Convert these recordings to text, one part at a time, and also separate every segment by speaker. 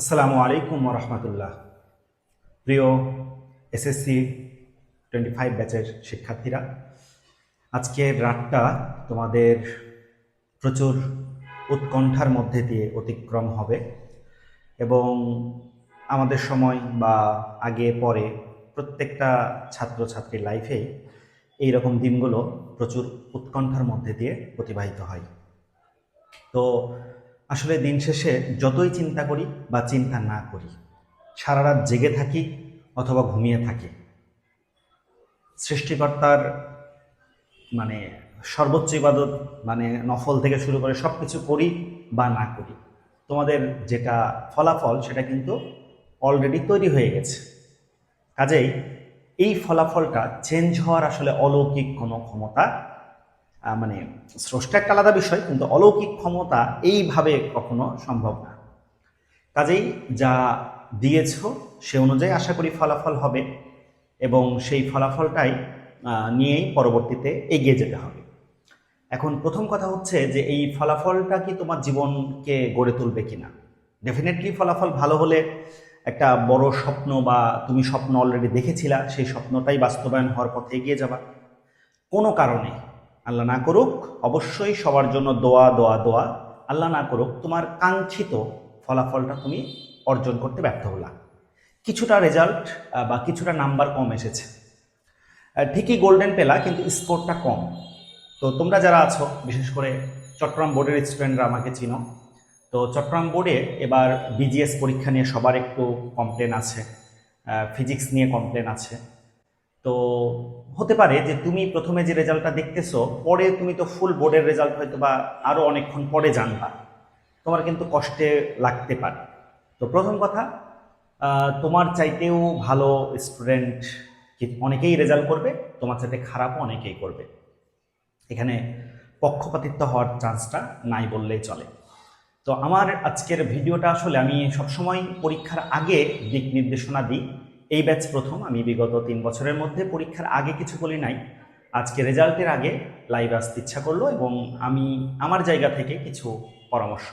Speaker 1: আসসালামু আলাইকুম রহমতুল্লাহ প্রিয় এসএসসি টোয়েন্টি ফাইভ ব্যাচের শিক্ষার্থীরা, আজকের রাতটা তোমাদের প্রচুর উৎকণ্ঠার মধ্যে দিয়ে অতিক্রম হবে এবং আমাদের সময় বা আগে পরে প্রত্যেকটা ছাত্রছাত্রীর লাইফেই এই রকম দিনগুলো প্রচুর উৎকণ্ঠার মধ্যে দিয়ে অতিবাহিত হয়। তো আসলে দিন শেষে যতই চিন্তা করি বা চিন্তা না করি সারা রাত জেগে থাকি অথবা ঘুমিয়ে থাকি। সৃষ্টিকর্তার মানে সর্বোচ্চ ইবাদত মানে নফল থেকে শুরু করে সব কিছু করি বা না করি, তোমাদের যেটা ফলাফল সেটা কিন্তু অলরেডি তৈরি হয়ে গেছে। কাজেই এই ফলাফলটা চেঞ্জ হওয়ার আসলে অলৌকিক কোনো ক্ষমতা মানে স্রষ্টা একটা আলাদা বিষয়, কিন্তু অলৌকিক ক্ষমতা এইভাবে কখনো সম্ভব না। কাজেই যা দিয়েছ সে অনুযায়ী আশা করি ফলাফল হবে এবং সেই ফলাফলটাই নিয়েই পরবর্তীতে এগিয়ে যেতে হবে। এখন প্রথম কথা হচ্ছে যে এই ফলাফলটা কি তোমার জীবনকে গড়ে তুলবে কিনা? ডেফিনেটলি ফলাফল ভালো হলে একটা বড় স্বপ্ন বা তুমি স্বপ্ন অলরেডি দেখেছিলা, সেই স্বপ্নটাই বাস্তবায়ন হওয়ার পথে এগিয়ে যাবা। কোনো কারণে আল্লাহ না করুক, অবশ্যই সবার জন্য দোয়া দোয়া দোয়া। আল্লাহ না করুক, তোমার কাঙ্ক্ষিত ফলাফলটা তুমি অর্জন করতে ব্যর্থ হলা। কিছুটা রেজাল্ট বা কিছুটা নাম্বার কম এসেছে। ঠিকই গোল্ডেন পেলা, কিন্তু স্কোরটা কম। তো তোমরা যারা আছো, বিশেষ করে চট্টগ্রাম বোর্ডের স্টুডেন্টরা আমাকে চিনো, তো চট্টগ্রাম বোর্ডে এবার বিজিএস পরীক্ষা নিয়ে সবার একটু কমপ্লেন আছে ফিজিক্স নিয়ে কমপ্লেন আছে। তো হতে পারে যে তুমি প্রথমে যে রেজাল্টটা দেখতেছো, পরে তুমি তো ফুল বোর্ডের রেজাল্ট হয়তো বা আরও অনেকক্ষণ পরে জানবা। তোমার কিন্তু কষ্টে লাগতে পারে। তো প্রথম কথা তোমার চাইতেও ভালো স্টুডেন্ট অনেকেই রেজাল্ট করবে, তোমার চাইতে খারাপও অনেকেই করবে। এখানে পক্ষপাতিত্ব হওয়ার চান্সটা নাই বললেই চলে। তো আমার আজকের ভিডিওটা আসলে আমি সবসময় পরীক্ষার আগে দিক নির্দেশনা দিই। এই ব্যাচ প্রথম, আমি বিগত তিন বছরের মধ্যে পরীক্ষার আগে কিছু বলি নাই। আজকে রেজাল্টের আগে লাইভ আসতে ইচ্ছা করল এবং আমি আমার জায়গা থেকে কিছু পরামর্শ।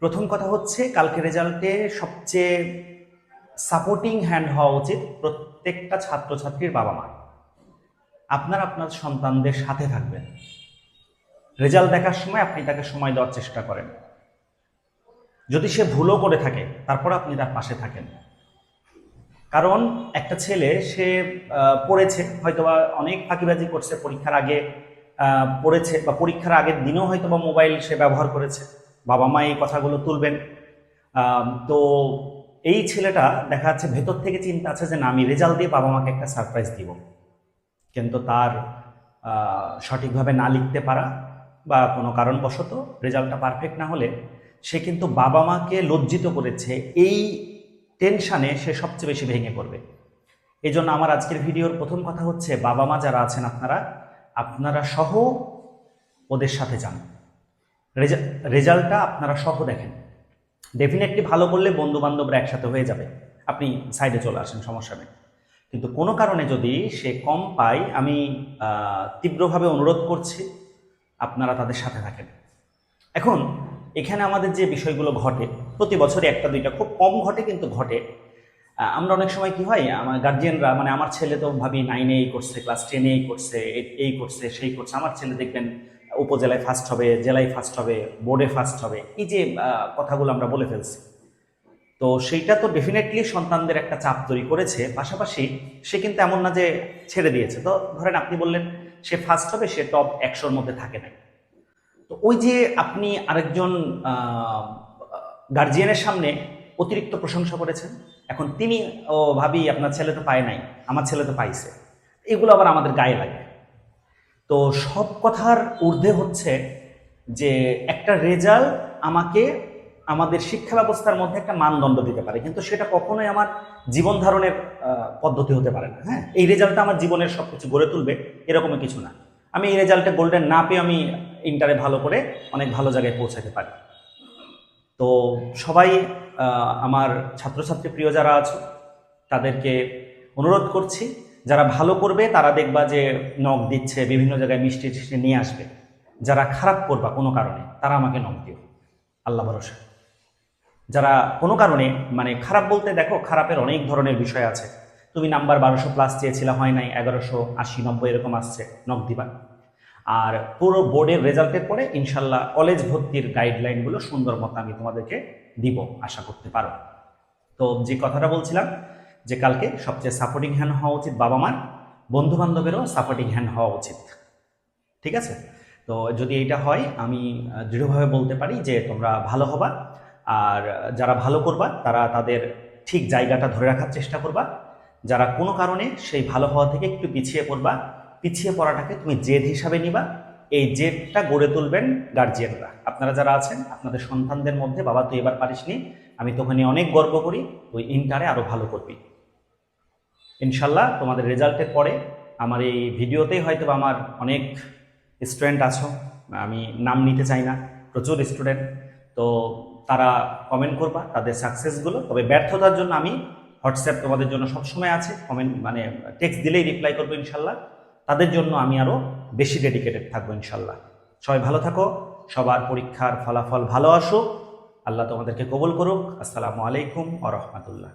Speaker 1: প্রথম কথা হচ্ছে, কালকে রেজাল্টে সবচেয়ে সাপোর্টিং হ্যান্ড হওয়া উচিত প্রত্যেকটা ছাত্রছাত্রীর বাবা মা আপনার আপনার সন্তানদের সাথে থাকবেন। রেজাল্ট দেখার সময় আপনি তাকে সময় দেওয়ার চেষ্টা করেন। যদি সে ভুলও করে থাকে, তারপর আপনি তার পাশে থাকেন। কারণ একটা ছেলে, সে পড়েছে, হয়তোবা অনেক ফাঁকিবাজি করছে, পরীক্ষার আগে পড়েছে বা পরীক্ষার আগের দিনেও হয়তোবা মোবাইল সে ব্যবহার করেছে। বাবা মা এই কথাগুলো তুলবেন। তো এই ছেলেটা দেখা যাচ্ছে ভেতর থেকে চিন্তা আছে যে না, আমি রেজাল্ট দিয়ে বাবা মাকে একটা সারপ্রাইজ দিব। কিন্তু তার সঠিকভাবে না লিখতে পারা বা কোনো কারণবশত রেজাল্টটা পারফেক্ট না হলে সে কিন্তু বাবা মাকে লজ্জিত করেছে। এই টেনশানে সে সবচেয়ে বেশি ভেঙে পড়বে। এই জন্য আমার আজকের ভিডিওর প্রথম কথা হচ্ছে, বাবা মা যারা আছেন আপনারা আপনারা সহ ওদের সাথে যান। রেজাল্টটা আপনারা সহ দেখেন। ডেফিনেটলি ভালো করলে বন্ধু বান্ধবরা একসাথে হয়ে যাবে। আপনি সাইডে চলে আসেন, সমস্যা নেই। কিন্তু কোনো কারণে যদি সে কম পায়, আমি তীব্রভাবে অনুরোধ করছি, আপনারা তাদের সাথে থাকেন। এখন, এখানে আমাদের যে বিষয়গুলো ঘটে প্রতি বছরে একটা, দুইটা, খুব কম ঘটে কিন্তু ঘটে। আমরা অনেক সময় কি হয়, আমার গার্জিয়ানরা মানে আমার ছেলে তো ভাবি নাইনে এই করছে ক্লাস টেনে এই করছে এই করছে, সেই করছে। আমার ছেলে দেখবেন উপজেলায় ফার্স্ট হবে, জেলায় ফার্স্ট হবে বোর্ডে ফার্স্ট হবে। এই যে কথাগুলো আমরা বলে ফেলছি। তো সেইটা তো ডেফিনেটলি সন্তানদের একটা চাপ তৈরি করেছে। পাশাপাশি সে কিন্তু এমন না যে ছেড়ে দিয়েছে। তো ধরেন আপনি বললেন, সে ফার্স্ট হবে, সে টপ একশোর মধ্যে থাকে না তো ওই যে আপনি আরেকজন গার্জিয়ানের সামনে অতিরিক্ত প্রশংসা করেছেন। এখন তিনি, ও ভাবি, আপনার ছেলে তো পায় নাই, আমার ছেলে তো পাইছে। এগুলো আবার আমাদের গায়ে লাগে। তো সব কথার ঊর্ধ্বে হচ্ছে যে একটা রেজাল্ট আমাকে আমাদের শিক্ষা ব্যবস্থার মধ্যে একটা মানদণ্ড দিতে পারে। কিন্তু সেটা কখনোই আমার জীবন ধারণের পদ্ধতি হতে পারে না হ্যাঁ? এই রেজাল্টটা আমার জীবনের সব কিছু গড়ে তুলবে এরকমই কিছু না। আমি এই রেজাল্টে গোল্ডেন না পেয়ে আমি ইন্টারে ভালো করে অনেক ভালো জায়গায় পৌঁছাতে পারি। তো সবাই আমার ছাত্রছাত্রী প্রিয় যারা আছো, তাদেরকে অনুরোধ করছি, যারা ভালো করবে তারা দেখবা যে নখ দিচ্ছে, বিভিন্ন জায়গায় মিষ্টি টিষ্টি নিয়ে আসবে। যারা খারাপ করবা কোনো কারণে, তারা আমাকে নখ দিও। আল্লাহ ভরসা। যারা কোনো কারণে মানে খারাপ বলতে দেখো, খারাপের অনেক ধরনের বিষয় আছে। তুমি নাম্বার বারোশো প্লাস চেয়েছিলে, হয় নাই, এগারোশো আশি, নব্বই এরকম আসছে, নখ দিবা। আর পুরো বোর্ডের রেজাল্টের পরে ইনশাল্লাহ কলেজ ভর্তির গাইডলাইনগুলো সুন্দর মতো আমি তোমাদেরকে দিব, আশা করতে পারো। তো যে কথাটা বলছিলাম, যে কালকে সবচেয়ে সাপোর্টিং হ্যান্ড হওয়া উচিত বাবা মার বন্ধু বান্ধবেরও সাপোর্টিং হ্যান্ড হওয়া উচিত। ঠিক আছে? তো যদি এইটা হয়, আমি দৃঢ়ভাবে বলতে পারি যে তোমরা ভালো হবা, আর যারা ভালো করবা, তারা তাদের ঠিক জায়গাটা ধরে রাখার চেষ্টা করবা। যারা কোনো কারণে সেই ভালো হওয়া থেকে একটু পিছিয়ে পড়বা পিছিয়ে পড়াটাকে তুমি জেদ হিসাবে নিবা। এই জেদটা গড়ে তুলবেন গার্জিয়ানরা আপনারা যারা আছেন, আপনাদের সন্তানদের মধ্যে, বাবা, তুই এবার পারিস নি, আমি তোকে নিয়ে অনেক গর্ব করি, তুই ইন্টারে আরও ভালো করবি। ইনশাল্লাহ তোমাদের রেজাল্টের পরে আমার এই ভিডিওতেই হয়তো আমার অনেক স্টুডেন্ট আছো, আমি নাম নিতে চাই না, প্রচুর স্টুডেন্ট। তো তারা কমেন্ট করবা তাদের সাকসেসগুলো তবে ব্যর্থতার জন্য আমি হোয়াটসঅ্যাপ তোমাদের জন্য সবসময় আছে কমেন্ট মানে টেক্সট দিলেই রিপ্লাই করব ইনশাল্লাহ। তাদের জন্য আমি আরও বেশি ডেডিকেটেড থাকব ইনশাল্লাহ সবাই ভালো থাকো, সবার পরীক্ষার ফলাফল ভালো আসুক। আল্লাহ তোমাদেরকে কবুল করুক। আসসালামু আলাইকুম আ রহমতুল্লাহ।